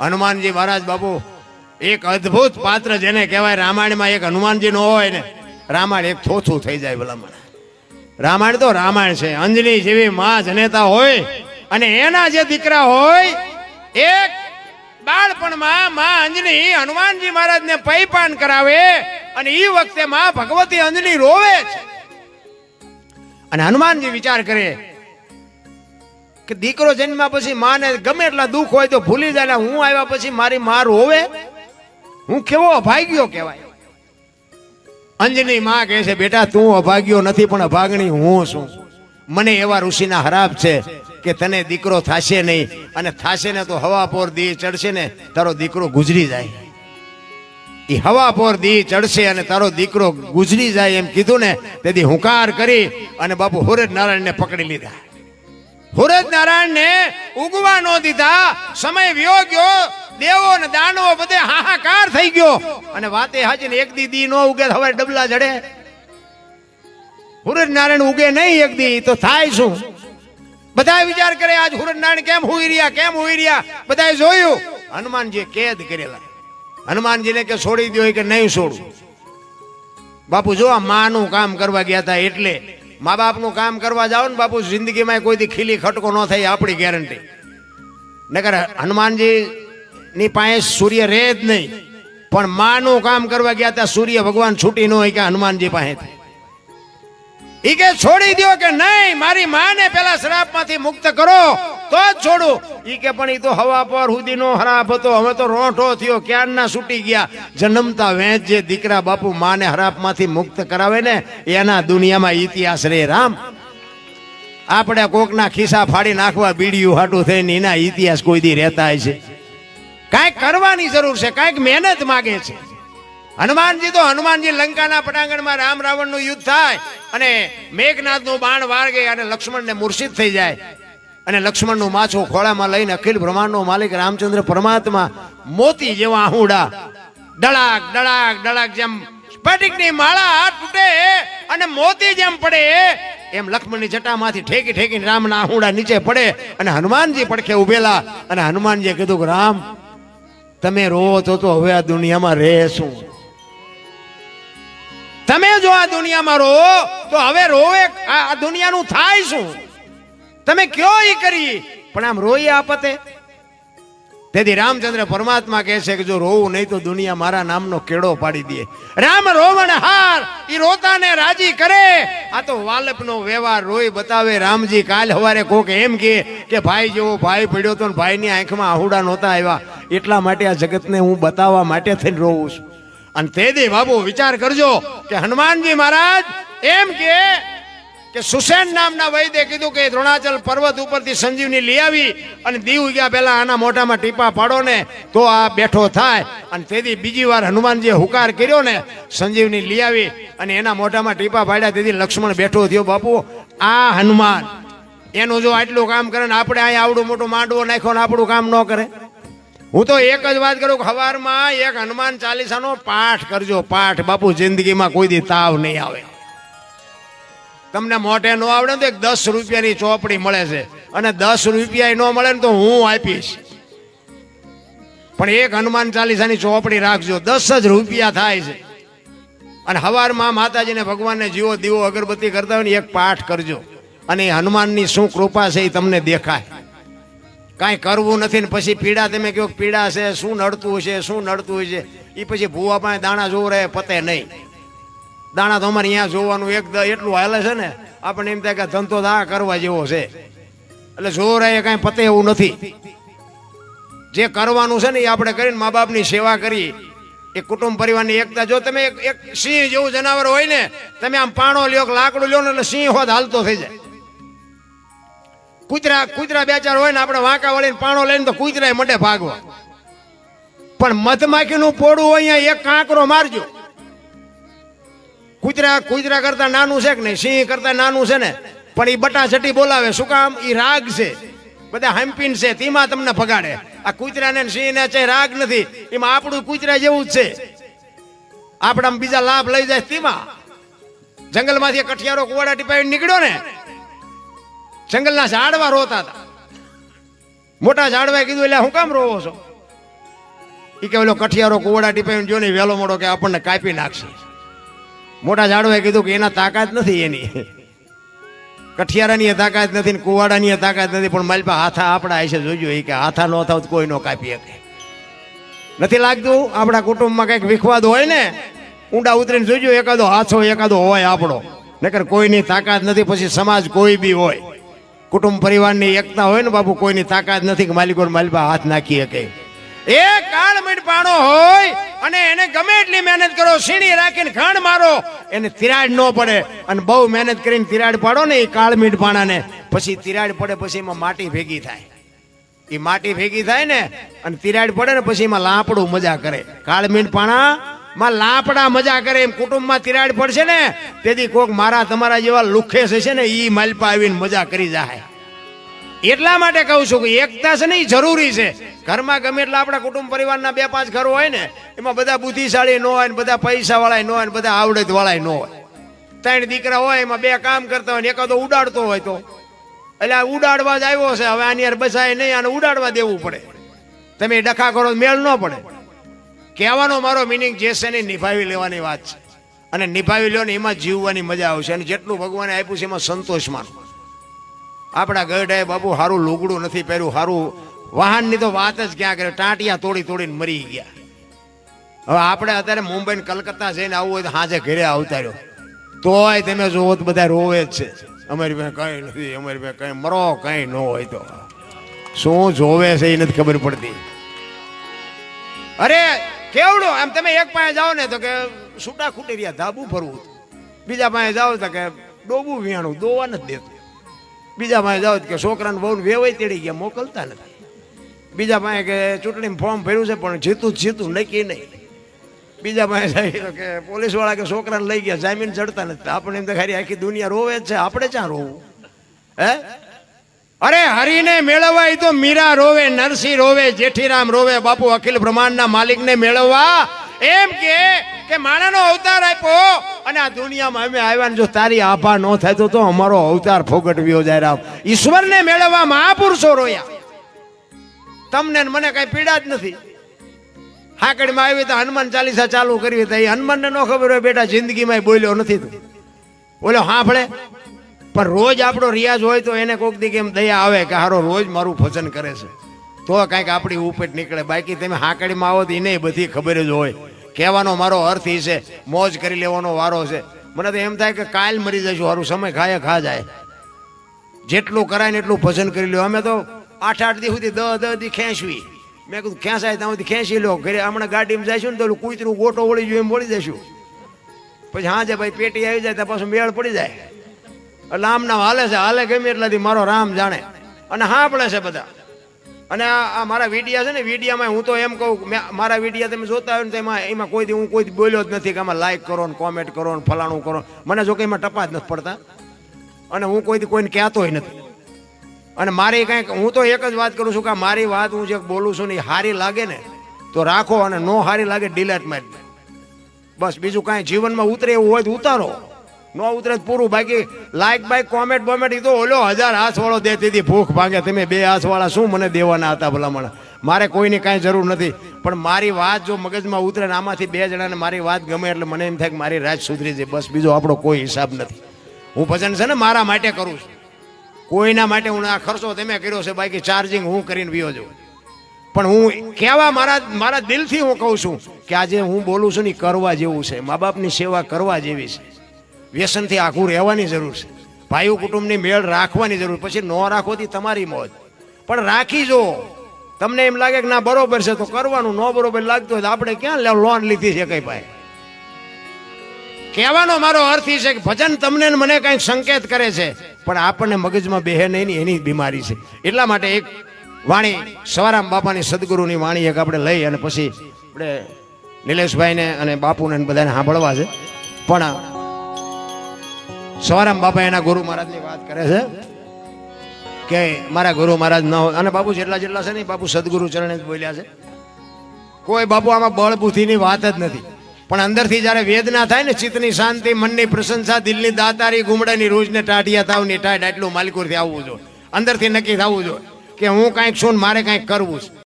હનુમાનજી મહારાજ બાપુ, એક અદ્ભુત પાત્ર જેને કહેવાય રામાયણમાં એક હનુમાનજી નો હોય ને, રામાયણ એક થોથું થઈ જાય ભલામણ રામાયણ તો રામાયણ છે, અંજલિ જેવી માં જનેતા હોય અને એના જે દીકરા હોય, એક બાળપણમાં માં અંજની હનુમાનજી મહારાજને પૈપાન કરાવે અને એ વખતે માં ભગવતી અંજલિ રોવે છે અને હનુમાનજી વિચાર કરે કે દીકરો જન્મ્યા પછી માને ગમે એટલા દુઃખ હોય તો ભૂલી જાય હું આવ્યા પછી મારી માર હોવે? હું કેવો અભાગ્યો કહેવાય? અંજની માં કહે છે, બેટા, તું અભાગ્યો નથી, પણ અભાગણી હું છું. મને એવા ઋષિના હરાબ છે કે તને દીકરો થાશે નહીં અને થાશે ને તો હવા પોર દી ચડશે ને તારો દીકરો ગુજરી જાય. એ હવા પોર દી ચડશે અને તારો દીકરો ગુજરી જાય એમ કીધું ને, તેથી હુંકાર કરી અને બાપુ હુરજ નારાયણને પકડી લીધા. હુરજ નારાયણને ઉગવા ન દીધા. સમય વ્યો ગયો. દેવો ને દાનવો બધે હાહાકાર થઈ ગયો. અને વાતે હાજી ને એક દી દી નો ઉગે હવે ડબલા જડે. હુરજ નારાયણ ઉગે નહીં એક દી, તો થાય શું? બધા વિચાર કરે, આજ હુરજ નારાયણ કેમ હુઈ રહ્યા, કેમ હુઈ રહ્યા? બધાએ જોયું. હનુમાનજી કેદ કરેલા. હનુમાનજીને કે છોડી દો કે નહીં છોડું. બાપુ જો આ માનું કામ કરવા ગયા હતા એટલે મા બાપનું કામ કરવા જાઓ ને બાપુ, જિંદગીમાં કોઈ દી ખીલી ખટકો ન થાય, આપણી ગેરંટી નકર હનુમાનજી ની પાસે સૂર્ય રહે જ નહીં. પણ માનું કામ કરવા ગયા ત્યાં સૂર્ય ભગવાન છૂટી ન હોય કે હનુમાનજી પાસેથી ઈ કે છોડી દો કે નહીં, મારી માને પેલા શ્રાપમાંથી મુક્ત કરો. તો જ છોડું. ઈ કે પણ ઈ તો હવા પર હુદીનો હરાપ હતો. હવે તો રોંઠો થયો. ક્યારના છૂટી ગયા? જન્મતા વેંચ જે દીકરા બાપુ માને હરાપમાંથી મુક્ત કરાવે ને, એના દુનિયામાં ઇતિહાસ રે રામ. આપણે કોકના ખિસ્સા ફાડી નાખવા બીડીયું હાટું થઈને એના ઇતિહાસ કોઈ દી રહેતા છે. કાંઈક કરવાની જરૂર છે. કાંઈક મહેનત માગે છે. હનુમાનજી તો હનુમાનજી લંકાના પટાંગણમાં રામ રાવણનું યુદ્ધ થાય અને મેઘનાથનું બાણ વાળગે અને લક્ષ્મણને મૂર્છિત થઈ જાય. અને લક્ષ્મણનું માછું ખોળામાં લઈને અખિલ બ્રહ્માંડનો માલિક રામચંદ્ર પરમાત્મા મોતી જેવા આહુડા ડળાક ડળાક ડળાક જેમ સ્ફટિકની માળા તૂટે અને મોતી જેમ પડે એમ લક્ષ્મણની જટામાંથી ઠેકી ઠેકીને રામના આહુડા નીચે પડે અને હનુમાનજી પડખે ઉભેલા અને હનુમાનજીએ કીધું કે રામ, તમે રોવો તો તો હવે આ દુનિયામાં રહેશું. તમે જો આ દુનિયામાં રોવો તો હવે રોવે, આ દુનિયાનું થાય શું? તમે કયો એ કરી? પણ આમ રોઈ આપતે? તેથી રામચંદ્ર પરમાત્મા કહે છે કે જો રોવું નહીં તો દુનિયા મારા નામનો કેળો પાડી દે. રામ રોવણ હાર એ રોતાને રાજી કરે. આ તો વાલપનો વ્યવહાર રોઈ બતાવે. રામજી કાલ હવારે કોક એમ કહે કે ભાઈ જેવો ભાઈ પડ્યો તો ભાઈની આંખમાં આહુડા નહોતા આવ્યા. એટલા માટે આ જગતને હું બતાવવા માટે થઈને રોવું છું. અને તે બાબુ વિચાર કરજો કે હનુમાનજી મહારાજ એમ કે કે સુસેન નામના વૈદ્ય કીધું કે દ્રોણાચલ પર્વત ઉપરથી સંજીવની લઈ આવી અને દીવ ગયા પહેલા આના મોઢામાં ટીપા પાડો ને તો આ બેઠો થાય. અને તેથી બીજી વાર હનુમાનજીએ હુકાર કર્યો ને સંજીવની લઈ આવી અને એના મોઢામાં ટીપા પાડ્યા. તેથી લક્ષ્મણ બેઠો થયો, બાપુ, આ હનુમાન, એનું જો આટલું કામ કરે ને આપણે અહીંયા આવડું મોટું માંડવો નાખ્યો ને આપણું કામ ન કરે. હું તો એક જ વાત કરું સવારમાં એક હનુમાન ચાલીસાનો પાઠ કરજો, પાઠ. બાપુ, જિંદગીમાં કોઈ દી તાવ નહીં આવે. તમને મોઢે ન આવડે તો એક દસ રૂપિયાની ચોપડી મળે છે. અને દસ રૂપિયા ન મળે ને તો હું આપીશ. પણ એક હનુમાન ચાલીસાની ચોપડી રાખજો. દસ જ રૂપિયા થાય છે. અને હવારમાં માતાજીને ભગવાનને જીવો દીવો અગરબત્તી કરતા હોય ને એક પાઠ કરજો. અને એ હનુમાનની શું કૃપા છે એ તમને દેખાય. કાંઈ કરવું નથી ને પછી પીડા તમે કહો પીડા છે, શું નડતું છે શું નડતું છે એ પછી ભૂવા પાસે દાણા જોવું રહે પતે નહીં. દાણા તો અમારે અહીંયા જોવાનું એક એટલું હાલે છે ને, આપણને એમ થાય કે ધંધો દા કરવા જેવો છે. એટલે જોર એ કાંઈ પતે એવું નથી. જે કરવાનું છે ને એ આપણે કરીને મા બાપની સેવા કરી. એ કુટુંબ પરિવારની એકતા, જો તમે એક સિંહ જેવું જનાવર હોય ને, તમે આમ પાણો લ્યો લાકડું લ્યો ને એટલે સિંહ હોત હાલતો થઈ જાય. કૂતરા કૂતરા બે ચાર હોય ને આપણે વાંકા વળીને પાણો લઈને તો કૂતરાય મઢે ભાગવા. પણ મધમાખીનું પોડું હોય અહીંયા એક કાંકરો મારજો. કૂતરા કુતરા કરતા નાનું છે કે નહીં? સિંહ કરતા નાનું છે ને? પણ એ બટા છટી બોલાવે. શું કામ? એ રાગ છે. બધા હમ્પીન છે. તેમાં તમને ભગાડે આ કૂતરાને સિંહને છે રાગ નથી. એમાં આપણું કુતરા જેવું જ છે. આપણા બીજા લાભ લઈ જાય તેમાં. જંગલમાંથી કઠિયારો કુવાડા ટીપાવી નીકળ્યો ને? જંગલના ઝાડવા રોતા હતા. મોટા ઝાડવાએ કીધું, એટલે હું કામ રોવો છો? એ કે, ઓલો કઠિયારો કુવાડા ટીપાઈને જો ને વહેલો મોડો કે આપણને કાપી નાખશે. મોટા ઝાડવાએ કીધું કે એના તાકાત નથી એની. કઠિયારાની તાકાત નથી ને કુવાડાની તાકાત નથી, પણ મારી પાસે હાથા આપણા હશે જોજો એ કે હાથા ન થાવ કોઈ ન કાપી શકે. નથી લાગતું? આપણા કુટુંબમાં કંઈક વિખવાદ હોય ને, ઊંડા ઉતરીને જોજો, એકાદો હાથો, એકાદો હોય આપણો. નકર કોઈની તાકાત નથી, પછી સમાજ કોઈ બી હોય. કુટુંબ પરિવારની એકતા હોય ને બાપુ, કોઈની તાકાત નથી કે માલિકો માલિકા હાથ નાખી શકે. એ કાળ મીંડપાણો હોય અને એને ગમે એટલી મહેનત કરો, સીણી રાખીને ઘણ મારો, એને તિરાડ ન પડે. અને બહુ મહેનત કરીને તિરાડ પાડો ને એ કાળ મીંડપાણાને પછી તિરાડ પડે પછી એમાં માટી ભેગી થાય. એ માટી ભેગી થાય ને અને તિરાડ પડે ને પછી એમાં લાપડું મજા કરે. કાળ મીંડપાણા માં લાપડા મજા કરે એમ કુટુંબમાં તિરાડ પડશે ને, તેથી કોક મારા તમારા જેવા લુખે છે ને એ માલપા આવીને મજા કરી જાય એટલા માટે કહું છું કે એકતા છે ને ઈ જરૂરી છે. ઘરમાં ગમે એટલા આપણા કુટુંબ પરિવારના બે પાંચ ઘરો હોય ને, એમાં બધા બુદ્ધિશાળી ન હોય ને, બધા પૈસા વાળા ન હોય ને, બધા આવડત વાળા ન હોય. ત્રણ દીકરા હોય, એમાં બે કામ કરતા હોય ને, એકાદો ઉડાડતો હોય તો. એટલે આ ઉડાડવા જ આવ્યો છે, હવે આની યાર બસાય નહીં, આને ઉડાડવા દેવું પડે. તમે ડખા કરો મેળ ન પડે. કહેવાનો મારો મિનિંગ જે છે ને નિભાવી લેવાની વાત છે. અને નિભાવી લો ને, એમાં જીવવાની મજા આવશે. અને જેટલું ભગવાને આપ્યું છે, એમાં સંતોષ માનો. આપણા ગઢાએ બાબુ સારું લુગડું નથી પહેર્યું સારું વાહનની તો વાત જ ક્યાં કરે? ટાંટિયા તોડી તોડીને મરી ગયા. હવે આપણે અત્યારે મુંબઈ કલકત્તા જઈને આવવું હોય તો હાજે ઘરે આવતા રહ્યો. તોય તમે જોવો તો બધા રોવે જ છે. અમારી પાસે કઈ નથી, અમારી પાસે કઈ મરો કઈ ન હોય તો. શું જોવે છે એ નથી ખબર પડતી. અરે, કેવડું? આમ તમે એક પાસે જાઓ ને તો કે છૂટા રહ્યા ધાબુ ફરવું બીજા પાસે જાઓ તો કે ડોબું વિયાણું દોવા નથી દેતું. બીજા પાસે જાઓ કે છોકરાને બહુ વેવાય તેડી ગયા, મોકલતા નથી. બીજા પાસે કે ચૂંટણીમાં ફોર્મ ભર્યું છે, પણ જીતું જીતું, નક્કી નહીં. બીજા પાસે જાય કે પોલીસવાળા કે છોકરાને લઈ ગયા, જામીન ચડતા નથી. આપણે એમ તો આખી દુનિયા રોવે છે, આપણે ક્યાં રોવું? હે? અરે, હરિને મેળવવા તો મીરા રોવે, નરસિંહ રોવે, જેઠીરામ રોવે, બાપુ અખિલ બ્રહ્માંડના માલિકને મેળવવા. એમ કે માણાનો અવતાર આપ્યો. અને આ દુનિયામાં અમે આવ્યા જો તારી આભા ન થાય તો અમારો અવતાર ફોગટવ્યો જાય રામ. ઈશ્વરને મેળવવા મહાપુરુષો રોયા. તમને મને કઈ પીડા જ નથી. હાકડીમાં આવી તો હનુમાન ચાલીસા ચાલુ કરવી તો એ હનુમાનને ન ખબર હોય બેટા જિંદગીમાં બોલ્યો નથી તું. હા ભળે પણ રોજ આપણો રિયાઝ હોય તો એને કોક દી કેમ દયા આવે કે હારો, રોજ મારું ભજન કરે છે. તો કાંઈક આપણી ઉપેટ નીકળે. બાકી તમે હાકડીમાં આવો તો એને બધી ખબર જ હોય. કહેવાનો મારો અર્થ એ છે, મોજ કરી લેવાનો વારો છે. મને તો એમ થાય કે કાલ મરી જઈશું, હારું, સમય ખાય, ખા જાય. જેટલું કરાય ને એટલું ભજન કરી લ્યો. અમે તો આઠ આઠ દી સુધી દહ દહ દી ખેંચવી. મેં કીધું ખેંચાય ત્યાં સુધી ખેંચી લો. ઘરે હમણાં ગાડીમાં જઈશું ને તો કૂતરું ગોટો વળી જોઈએ એમ વળી જઈશું. પછી હા જે ભાઈ, પેટી આવી જાય, ત્યાં પાછું મેળ પડી જાય. એટલે આમ નામ હાલે છે, હાલે ગમે એટલાથી મારો રામ જાણે. અને હા પડે છે બધા. અને આ મારા વિડિયા છે ને, વિડિયામાં હું તો એમ કહું મારા વિડિયા તમે જોતા હોય ને તો એમાં એમાં કોઈ હું કોઈ બોલ્યો જ નથી કે આમાં લાઈક કરો ને કોમેન્ટ કરો ને ફલાણું કરો. મને જો કે એમાં ટપા જ નથી પડતા. અને હું કોઈ દી કોઈને કહેતોય નથી. અને મારી કાંઈક હું તો એક જ વાત કરું છું કે મારી વાત હું જે બોલું છું ને એ સારી લાગે ને, તો રાખો અને નો સારી લાગે ડિલેટ મારી બસ બીજું કાંઈ જીવનમાં ઉતરે એવું હોય તો ઉતારો. ન ઉતરે પૂરું. બાકી લાઈક બાઈક કોમેન્ટ બોમેન્ટ એ તો ઓલો હજાર હાથ વાળો દેતી હતી. ભૂખ ભાગે. તમે બે હાથ વાળા શું મને દેવાના હતા ભલામણ? મારે કોઈની કાંઈ જરૂર નથી. પણ મારી વાત જો મગજમાં ઉતરે ને આમાંથી બે જણાને મારી વાત ગમે એટલે મને એમ થાય કે મારી રાત સુધરી જાય બસ બીજો આપણો કોઈ હિસાબ નથી. હું ભજન છે ને મારા માટે કરું છું. કોઈના માટે હું આ ખર્ચો તમે કર્યો છે. બાકી ચાર્જિંગ હું કરીને વિયો છું. પણ હું કહેવા મારા મારા દિલથી હું કહું છું કે આજે હું બોલું છું ને કરવા જેવું છે. મા બાપની સેવા કરવા જેવી છે. વ્યસનથી આખું રહેવાની જરૂર છે. ભાઈઓ કુટુંબની મેળ રાખવાની જરૂર, પછી ન રાખોથી તમારી મોજ. પણ રાખી જો. તમને એમ લાગે કે ના, બરોબર છે, તો કરવાનું, ન બરોબર લાગતું હોય તો આપણે ક્યાં લોન લીધી છે કઈ ભાઈ? કહેવાનો મારો અર્થ એ છે કે ભજન તમને મને કંઈક સંકેત કરે છે, પણ આપણને મગજમાં બેહે નહીં એની બીમારી છે. એટલા માટે એક વાણી, સવારામ બાપાની સદગુરુની વાણી એક આપણે લઈ અને પછી આપણે નિલેશભાઈને અને બાપુને બધાને સાંભળવા છે. પણ સવારામ બાપા એના ગુરુ મહારાજની વાત કરે છે કે મારા ગુરુ મહારાજ ન અને બાપુ જેટલા જેટલા છે ને બાપુ સદગુરુ ચરણે જ બોલ્યા છે. કોઈ બાપુ આમાં બળબુદ્ધિની વાત જ નથી. પણ અંદરથી જ્યારે વેદના થાય ને, ચિત્તની શાંતિ, મનની પ્રશંસા, દિલની દાતારી, ગુમડાની રોજને, ટાઢિયા તાવની ટાઢ એટલું માલિકુરથી આવવું જોઈએ. અંદરથી નક્કી થવું જોઈએ કે હું કાંઈક છું ને મારે કાંઈક કરવું છે.